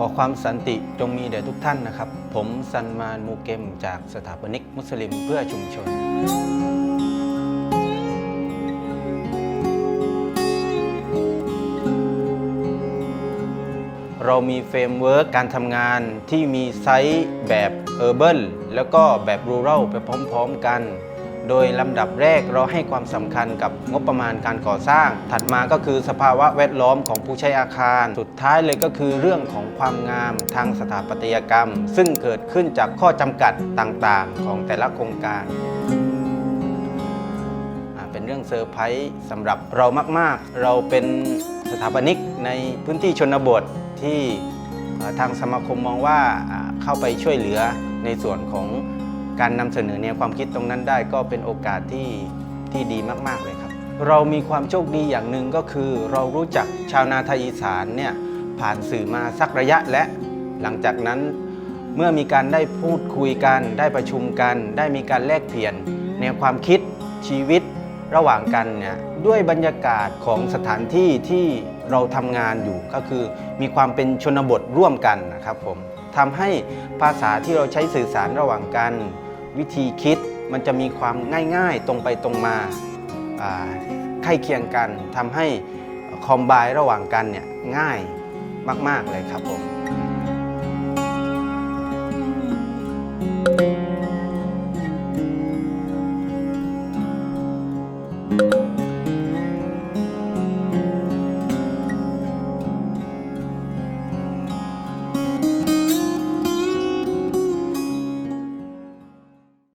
ขอความสันติจงมีแด่ทุกท่านนะครับ ผมซันมานมูเกมจากสถาปนิกมุสลิมเพื่อชุมชน เรามีเฟรมเวิร์กการทำงานที่มีไซส์แบบเออร์เบิลแล้วก็แบบรูรัลไปพร้อม ๆ กัน โดยลำดับแรกเราให้ความสำคัญกับงบประมาณการก่อสร้าง ถัดมาก็คือสภาวะแวดล้อมของผู้ใช้อาคาร สุดท้ายเลยก็คือเรื่องของความงามทางสถาปัตยกรรม ซึ่งเกิดขึ้นจากข้อจำกัดต่างๆ ของแต่ละโครงการเป็นเรื่องเซอร์ไพรส์สำหรับเรามาก ๆ เราเป็นสถาปนิกในพื้นที่ชนบทที่ทางสมาคมมองว่าเข้าไปช่วยเหลือในส่วนของ การนำเสนอแนวความคิดตรงนั้นได้ก็เป็นโอกาสที่ที่ดีมาก ๆ เลยครับ เรามีความโชคดีอย่างหนึ่งก็คือ เรารู้จักชาวนาไทยอีสานเนี่ยผ่านสื่อมาสักระยะและหลังจากนั้นเมื่อมีการได้พูดคุยกัน ได้ประชุมกัน ได้มีการแลกเปลี่ยน แนวความคิดชีวิตระหว่างกันเนี่ยด้วยบรรยากาศของสถานที่ที่เราทำงานอยู่ก็คือ มีความเป็นชนบทร่วมกันนะครับผมทำให้ภาษาที่เราใช้สื่อสารระหว่างกัน วิธีคิดมันจะมีความง่ายๆ ตรงไปตรงมาอ่าใกล้เคียงกันทำให้คอมไบระหว่างกันเนี่ยง่ายมาก ๆ เลยครับผม